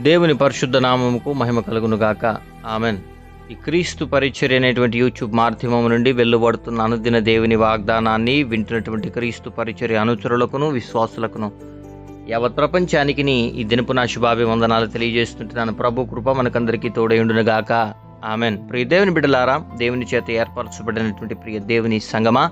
దేవుని పరిశుద్ధ నామముకు మహిమ కలుగును గాక ఆమెన్. ఈ క్రీస్తు పరిచర్య అనేటువంటి యూట్యూబ్ మాధ్యమం నుండి వెలువడుతున్న అనుదిన దేవుని వాగ్దానాన్ని వింటున్నటువంటి క్రీస్తు పరిచర్య అనుచరులకును విశ్వాసులకును. యావత్ ప్రపంచానికి ఈ దినపు నా శుభాభివందనాలు తెలియజేస్తుంటున్నాను. ప్రభు కృప మనకందరికీ తోడయుండునుగాక ఆమెన్. ప్రియ దేవుని బిడ్డలారా దేవుని చేత ఏర్పరచబడినటువంటి ప్రియ దేవుని సంగమా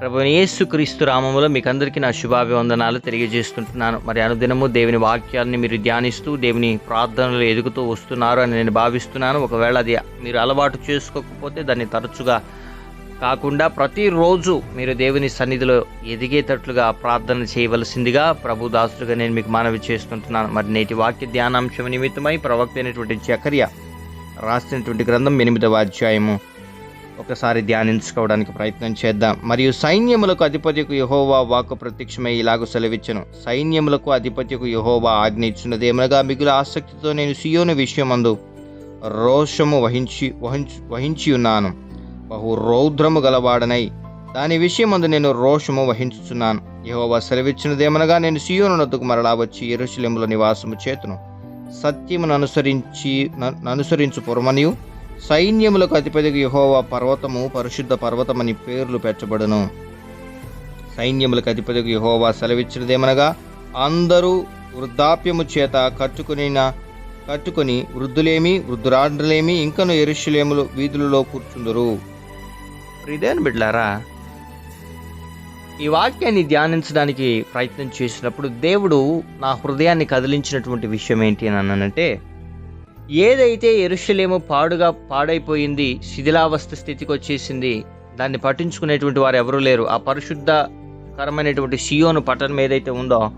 ప్రభు యేసు క్రీస్తు రామములో మీకు అందరికీ నా శుభాభివందనాలు తెలియజేస్తుంటున్నాను. మరి అనుదినము దేవుని వాక్యాన్ని మీరు ధ్యానిస్తూ దేవుని ప్రార్థనలు ఎదుగుతూ వస్తున్నారు అని నేను భావిస్తున్నాను. ఒకవేళ అది మీరు అలవాటు చేసుకోకపోతే దాన్ని తరచుగా కాకుండా ప్రతిరోజు మీరు దేవుని సన్నిధిలో ఎదిగేటట్లుగా ప్రార్థన చేయవలసిందిగా ప్రభు దాసులుగా నేను మీకు మనవి చేస్తుంటున్నాను. మరి నేటి వాక్య ధ్యానాంశం నిమిత్తమై ప్రవక్త అయినటువంటి చకర్య రాసినటువంటి గ్రంథం ఎనిమిదవ అధ్యాయము. ఒకసారి ధ్యానించుకోవడానికి ప్రయత్నం చేద్దాం. మరియు సైన్యములకు అధిపతికు యహోవా వాక్కు ప్రత్యక్షమై ఇలాగ సెలవిచ్చను. సైన్యములకు అధిపతికు యహోవా ఆజ్ఞ ఇచ్చినదేమనగా మిగులు ఆసక్తితో నేను సియోను విషయమందు రోషము వహించి వహించి వహించి ఉన్నాను బహు రౌద్రము గలవాడనై దాని విషయమందు నేను రోషము వహించుచున్నాను. యహోవా సెలవిచ్చినదేమనగా నేను సియోను మరలా వచ్చి ఎరుశలేములో నివాసము చేతును. సత్యమును అనుసరించి అనుసరించు పురమనియు సైన్యములకు అధిపతికి యహోవా పర్వతము పరిశుద్ధ పర్వతమని పేర్లు పెట్టబడును. సైన్యములకు అధిపతికి యహోవా సెలవిచ్చినదేమనగా అందరూ వృద్ధాప్యము చేత కట్టుకుని కట్టుకుని వృద్ధులేమి వృద్ధురాండ్రులేమి ఇంకను ఎరుషులేములు వీధులలో కూర్చుందరు. ఇదేని బిడ్లారా ఈ వాక్యాన్ని ధ్యానించడానికి ప్రయత్నం చేసినప్పుడు దేవుడు నా హృదయాన్ని కదిలించినటువంటి విషయం ఏంటి అని అన్నానంటే ఏదైతే ఎరుషలేము పాడుగా పాడైపోయింది శిథిలావస్థ స్థితికి వచ్చేసింది దాన్ని పట్టించుకునేటువంటి వారు ఎవరూ లేరు. ఆ పరిశుద్ధకరమైనటువంటి సియోను పట్టణం ఏదైతే ఉందో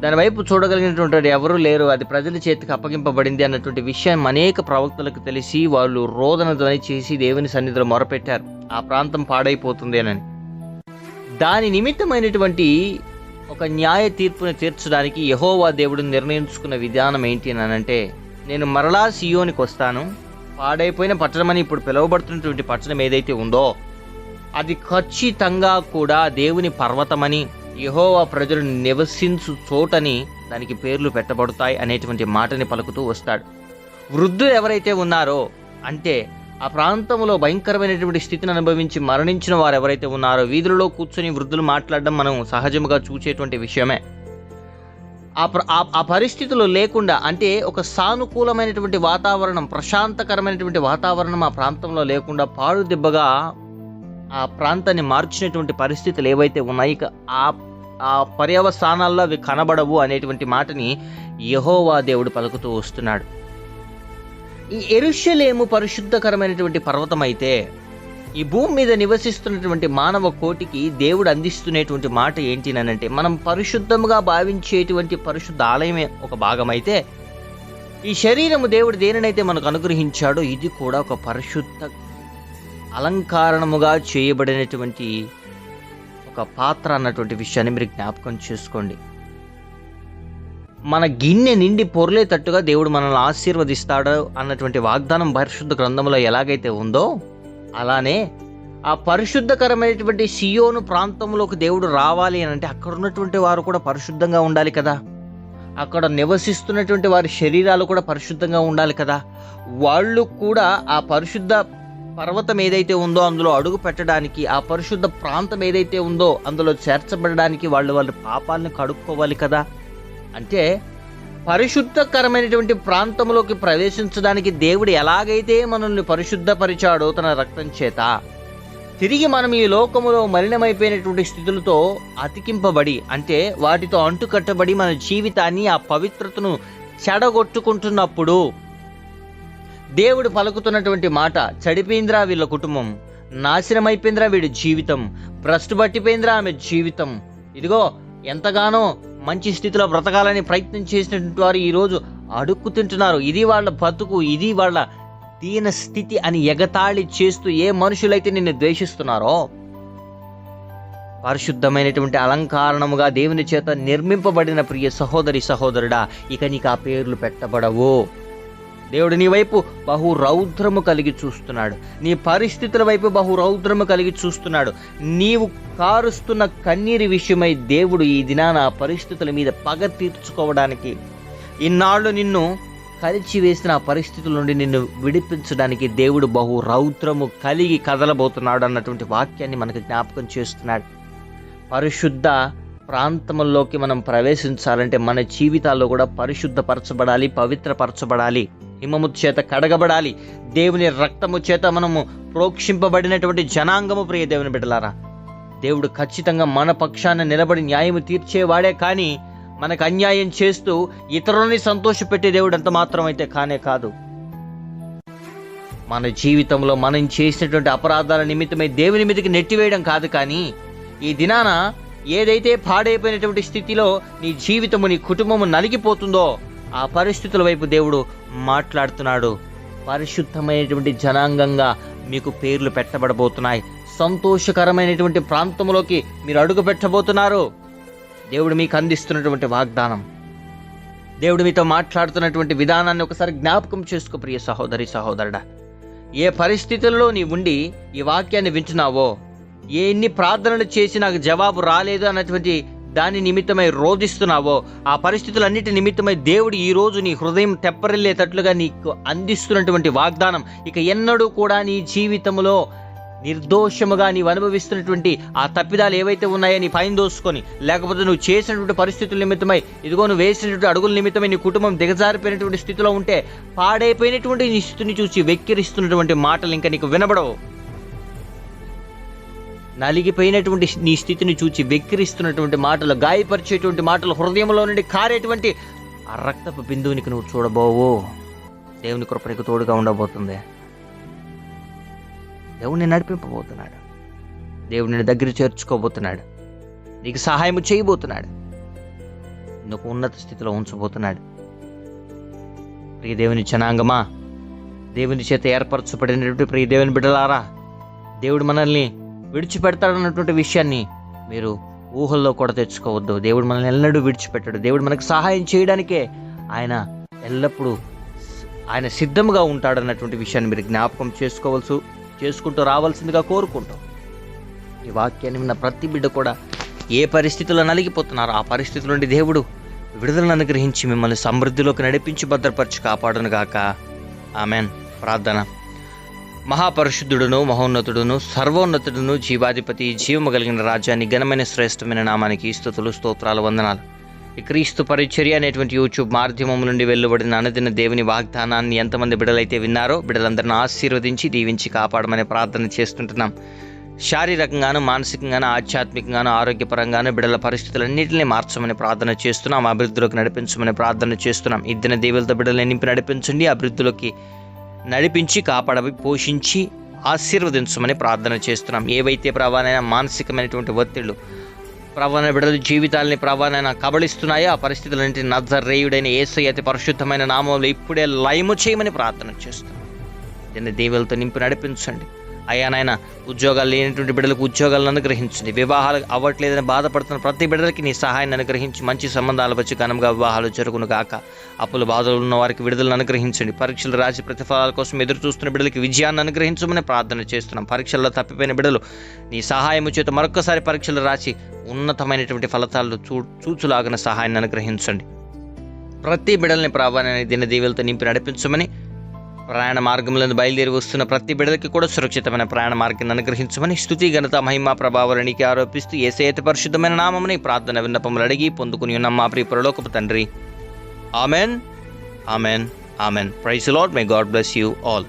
దాని వైపు చూడగలిగినటువంటి వారు ఎవరూ లేరు. అది ప్రజల చేతికి అప్పగింపబడింది అన్నటువంటి విషయం అనేక ప్రవక్తలకు తెలిసి వాళ్ళు రోదన ధ్వని చేసి దేవుని సన్నిధిలో మొరపెట్టారు. ఆ ప్రాంతం పాడైపోతుంది అని. దాని నిమిత్తమైనటువంటి ఒక న్యాయ తీర్పును తీర్చడానికి యహోవా దేవుడు నిర్ణయించుకున్న విధానం ఏంటి అని అంటే నేను మరలా సియోనికి వస్తాను. పాడైపోయిన పట్టణమని ఇప్పుడు పిలువబడుతున్నటువంటి పట్టణం ఏదైతే ఉందో అది ఖచ్చితంగా కూడా దేవుని పర్వతమని యహోవా ప్రజలు నివసించు చోటని దానికి పేర్లు పెట్టబడతాయి అనేటువంటి మాటని పలుకుతూ వస్తాడు. వృద్ధులు ఎవరైతే ఉన్నారో అంటే ఆ ప్రాంతంలో భయంకరమైనటువంటి స్థితిని అనుభవించి మరణించిన వారు ఎవరైతే ఉన్నారో వీధులలో కూర్చొని వృద్ధులు మాట్లాడడం మనం సహజంగా చూసేటువంటి విషయమే. ఆ ప్ర- ఆ- పరిస్థితులు లేకుండా అంటే ఒక సానుకూలమైనటువంటి వాతావరణం ప్రశాంతకరమైనటువంటి వాతావరణం ఆ ప్రాంతంలో లేకుండా పాడుదిబ్బగా ఆ ప్రాంతాన్ని మార్చినటువంటి పరిస్థితులు ఏవైతే ఉన్నాయి ఆ ఆ పర్యవస్థానాల్లో అవి కనబడవు అనేటువంటి మాటని యహోవా దేవుడు పలుకుతూ వస్తున్నాడు. ఈ ఎరుషలేము పరిశుద్ధకరమైనటువంటి పర్వతం అయితే ఈ భూమి మీద నివసిస్తున్నటువంటి మానవ కోటికి దేవుడు అందిస్తున్నటువంటి మాట ఏంటినంటే మనం పరిశుద్ధముగా భావించేటువంటి పరిశుద్ధ ఆలయమే ఒక భాగమైతే ఈ శరీరము దేవుడు దేనినైతే మనకు అనుగ్రహించాడో ఇది కూడా ఒక పరిశుద్ధ అలంకారణముగా చేయబడినటువంటి ఒక పాత్ర అన్నటువంటి విషయాన్ని మీరు జ్ఞాపకం చేసుకోండి. మన గిన్నె నిండి పొర్లేటట్టుగా దేవుడు మనల్ని ఆశీర్వదిస్తాడు అన్నటువంటి వాగ్దానం పరిశుద్ధ గ్రంథంలో ఎలాగైతే ఉందో అలానే ఆ పరిశుద్ధకరమైనటువంటి సియోను ప్రాంతంలోకి దేవుడు రావాలి అని అంటే అక్కడ ఉన్నటువంటి వారు కూడా పరిశుద్ధంగా ఉండాలి కదా. అక్కడ నివసిస్తున్నటువంటి వారి శరీరాలు కూడా పరిశుద్ధంగా ఉండాలి కదా. వాళ్ళు కూడా ఆ పరిశుద్ధ పర్వతం ఏదైతే ఉందో అందులో అడుగు పెట్టడానికి ఆ పరిశుద్ధ ప్రాంతం ఏదైతే ఉందో అందులో చేర్చబడడానికి వాళ్ళు వాళ్ళ పాపాలను కడుక్కోవాలి కదా. అంటే పరిశుద్ధకరమైనటువంటి ప్రాంతంలోకి ప్రవేశించడానికి దేవుడు ఎలాగైతే మనల్ని పరిశుద్ధపరిచాడో తన రక్తం చేత తిరిగి మనం ఈ లోకములో మలినమైపోయినటువంటి స్థితులతో అతికింపబడి అంటే వాటితో అంటుకట్టబడి మన జీవితాన్ని ఆ పవిత్రతను చెడగొట్టుకుంటున్నప్పుడు దేవుడు పలుకుతున్నటువంటి మాట చడిపోయిందిరా వీళ్ళ కుటుంబం నాశనమైపోయిందిరా వీడి జీవితం భ్రష్టు పట్టిపోయిందిరా ఆమె జీవితం. ఇదిగో ఎంతగానో మంచి స్థితిలో బ్రతకాలని ప్రయత్నం చేసినటువంటి వారు ఈరోజు అడుక్కు తింటున్నారు. ఇది వాళ్ళ బతుకు ఇది వాళ్ళ దీన స్థితి అని ఎగతాళి చేస్తూ ఏ మనుషులైతే నిన్ను ద్వేషిస్తున్నారో పరిశుద్ధమైనటువంటి అలంకారణముగా దేవుని చేత నిర్మింపబడిన ప్రియ సహోదరి సహోదరుడా ఇక నీకు ఆ పేర్లు పెట్టబడవు. దేవుడు నీ వైపు బహు రౌద్రము కలిగి చూస్తున్నాడు. నీ పరిస్థితుల వైపు బహు రౌద్రము కలిగి చూస్తున్నాడు. నీవు కారుస్తున్న కన్నీరి విషయమై దేవుడు ఈ దినాన పరిస్థితుల మీద పగ తీర్చుకోవడానికి ఇన్నాళ్ళు నిన్ను కలిచి వేసిన ఆ పరిస్థితుల నుండి నిన్ను విడిపించడానికి దేవుడు బహు రౌద్రము కలిగి కదలబోతున్నాడు అన్నటువంటి వాక్యాన్ని మనకు జ్ఞాపకం చేస్తున్నాడు. పరిశుద్ధ ప్రాంతంలోకి మనం ప్రవేశించాలంటే మన జీవితాల్లో కూడా పరిశుద్ధపరచబడాలి పవిత్రపరచబడాలి. హిమము చేత కడగబడాలి. దేవుని రక్తము చేత మనము ప్రోక్షింపబడినటువంటి జనాంగము ప్రియ దేవుని బిడ్డలారా. దేవుడు ఖచ్చితంగా మన పక్షాన నిలబడి న్యాయము తీర్చేవాడే కానీ మనకు అన్యాయం చేస్తూ ఇతరులని సంతోషపెట్టే దేవుడు అంత మాత్రం అయితే కానే కాదు. మన జీవితంలో మనం చేసినటువంటి అపరాధాల నిమిత్తమై దేవుని మీదకి నెట్టివేయడం కాదు కానీ ఈ దినాన ఏదైతే పాడైపోయినటువంటి స్థితిలో నీ జీవితము నీ కుటుంబము నలిగిపోతుందో ఆ పరిస్థితుల వైపు దేవుడు మాట్లాడుతున్నాడు. పరిశుద్ధమైనటువంటి జనాంగంగా మీకు పేర్లు పెట్టబడబోతున్నాయి. సంతోషకరమైనటువంటి ప్రాంతంలోకి మీరు అడుగు పెట్టబోతున్నారు. దేవుడు మీకు అందిస్తున్నటువంటి వాగ్దానం. దేవుడు మీతో మాట్లాడుతున్నటువంటి విధానాన్ని ఒకసారి జ్ఞాపకం చేసుకో ప్రియ సహోదరి సహోదరుడా. ఏ పరిస్థితుల్లో నీ ఉండి ఈ వాక్యాన్ని వింటున్నావో ఎన్ని ప్రార్థనలు చేసి నాకు జవాబు రాలేదు అన్నటువంటి దాని నిమిత్తమై రోధిస్తున్నావో ఆ పరిస్థితులన్నిటి నిమిత్తమై దేవుడు ఈ రోజు నీ హృదయం తెప్పరిల్లేటట్లుగా నీకు అందిస్తున్నటువంటి వాగ్దానం. ఇక ఎన్నడూ కూడా నీ జీవితంలో నిర్దోషముగా నీవు అనుభవిస్తున్నటువంటి ఆ తప్పిదాలు ఏవైతే ఉన్నాయో నీ పైన దోసుకొని లేకపోతే నువ్వు చేసినటువంటి పరిస్థితుల నిమిత్తమై ఇదిగో నువ్వు వేసినటువంటి అడుగుల నిమిత్తమై నీ కుటుంబం దిగజారిపోయినటువంటి స్థితిలో ఉంటే పాడైపోయినటువంటి నీ స్థితిని చూసి వెక్కిరిస్తున్నటువంటి మాటలు ఇంకా నీకు వినబడవు. నలిగిపోయినటువంటి నీ స్థితిని చూచి వెక్కిరిస్తున్నటువంటి మాటలు గాయపరిచేటువంటి మాటలు హృదయంలో నుండి కారేటువంటి ఆ రక్తపు బిందువునికి నువ్వు చూడబోవు. దేవుని కృపణకు తోడుగా ఉండబోతుంది. దేవుణ్ణి నడిపింపబోతున్నాడు. దేవుని దగ్గర చేర్చుకోబోతున్నాడు. నీకు సహాయం చేయబోతున్నాడు. నువ్వు ఉన్నత స్థితిలో ఉంచబోతున్నాడు. ప్రియ దేవుని జనాంగమా దేవుని చేత ఏర్పరచబడినటువంటి ప్రియ దేవుని బిడ్డలారా దేవుడు మనల్ని విడిచిపెడతాడన్నటువంటి విషయాన్ని మీరు ఊహల్లో కూడా తెచ్చుకోవద్దు. దేవుడు మనల్ని ఎన్నడూ విడిచిపెట్టాడు. దేవుడు మనకు సహాయం చేయడానికే ఆయన ఎల్లప్పుడూ ఆయన సిద్ధంగా ఉంటాడన్నటువంటి విషయాన్ని మీరు జ్ఞాపకం చేసుకోవాల్సి చేసుకుంటూ రావాల్సిందిగా కోరుకుంటాం. ఈ వాక్యాన్ని విన్న ప్రతి బిడ్డ కూడా ఏ పరిస్థితుల్లో నలిగిపోతున్నారో ఆ పరిస్థితుల నుండి దేవుడు విడుదలను అనుగ్రహించి మిమ్మల్ని సమృద్ధిలోకి నడిపించి భద్రపరిచి కాపాడును గాక ఆమెన్. ప్రార్థన. మహాపరిశుద్ధుడును మహోన్నతుడును సర్వోన్నతుడును జీవాధిపతి జీవము కలిగిన రాజ్యాన్ని ఘనమైన శ్రేష్టమైన నామానికి స్థుతులు స్తోత్రాలు వందనాలు. క్రీస్తు పరిచర్య అనేటువంటి యూట్యూబ్ మాధ్యమం నుండి వెలువడిన అనుదిన దేవుని వాగ్దానాన్ని ఎంతమంది బిడలైతే విన్నారో బిడలందరిని ఆశీర్వదించి దీవించి కాపాడమని ప్రార్థన చేస్తుంటున్నాం. శారీరకంగాను మానసికంగాను ఆధ్యాత్మికంగాను ఆరోగ్యపరంగాను బిడల పరిస్థితులన్నింటినీ మార్చమని ప్రార్థన చేస్తున్నాం. అభివృద్ధిలోకి నడిపించమని ప్రార్థన చేస్తున్నాం. ఇద్దరిని దేవులతో బిడ్డలు నింపి నడిపించండి. అభివృద్ధిలోకి నడిపించి కాపాడవి పోషించి ఆశీర్వదించమని ప్రార్థన చేస్తున్నాం. ఏవైతే ప్రభానైనా మానసికమైనటువంటి ఒత్తిళ్ళు ప్రవాణ బిడ్డల జీవితాలని ప్రవాణైనా కబళిస్తున్నాయో ఆ పరిస్థితులన్నింటినీ నజరేయుడైన ఏసై అతి పరిశుద్ధమైన నామంలో ఇప్పుడే లయము చేయమని ప్రార్థన చేస్తున్నాం. దీన్ని దేవులతో నింపి నడిపించండి. అయ్యా నాయన ఉద్యోగాలు లేనటువంటి బిడ్డలకు ఉద్యోగాలను అనుగ్రహించండి. వివాహాలు అవ్వట్లేదని బాధపడుతున్న ప్రతి బిడ్డలకి నీ సహాయాన్ని అనుగ్రహించి మంచి సంబంధాలు వచ్చి ఘనంగా వివాహాలు జరుగును గాక. అప్పులు బాధలు ఉన్న వారికి విడుదలను అనుగ్రహించండి. పరీక్షలు రాసి ప్రతిఫలాల కోసం ఎదురు చూస్తున్న బిడ్డలకి విజయాన్ని అనుగ్రహించమని ప్రార్థన చేస్తున్నాం. పరీక్షల్లో తప్పిపోయిన బిడ్డలు నీ సహాయం చేత మరొకసారి పరీక్షలు రాసి ఉన్నతమైనటువంటి ఫలితాలు చూ చూచులాగిన సహాయాన్ని అనుగ్రహించండి. ప్రతి బిడ్డల్ని ప్రాభాన్ని దిన దీవులతో నింపి నడిపించమని ప్రయాణ మార్గంలో బయలుదేరి వస్తున్న ప్రతి బిడలకి కూడా సురక్షితమైన ప్రయాణ మార్గాన్ని అనుగ్రహించమని స్థుతి ఘనత మహిమ ప్రభావరణికి ఆరోపిస్తూ ఏసేత పరిశుద్ధమైన నామముని ప్రార్థన విన్నపములు అడిగి పొందుకుని ఉన్న మా ప్రియ పరలోకపు తండ్రి. Amen. Amen. Amen. Praise Lord may God bless you all.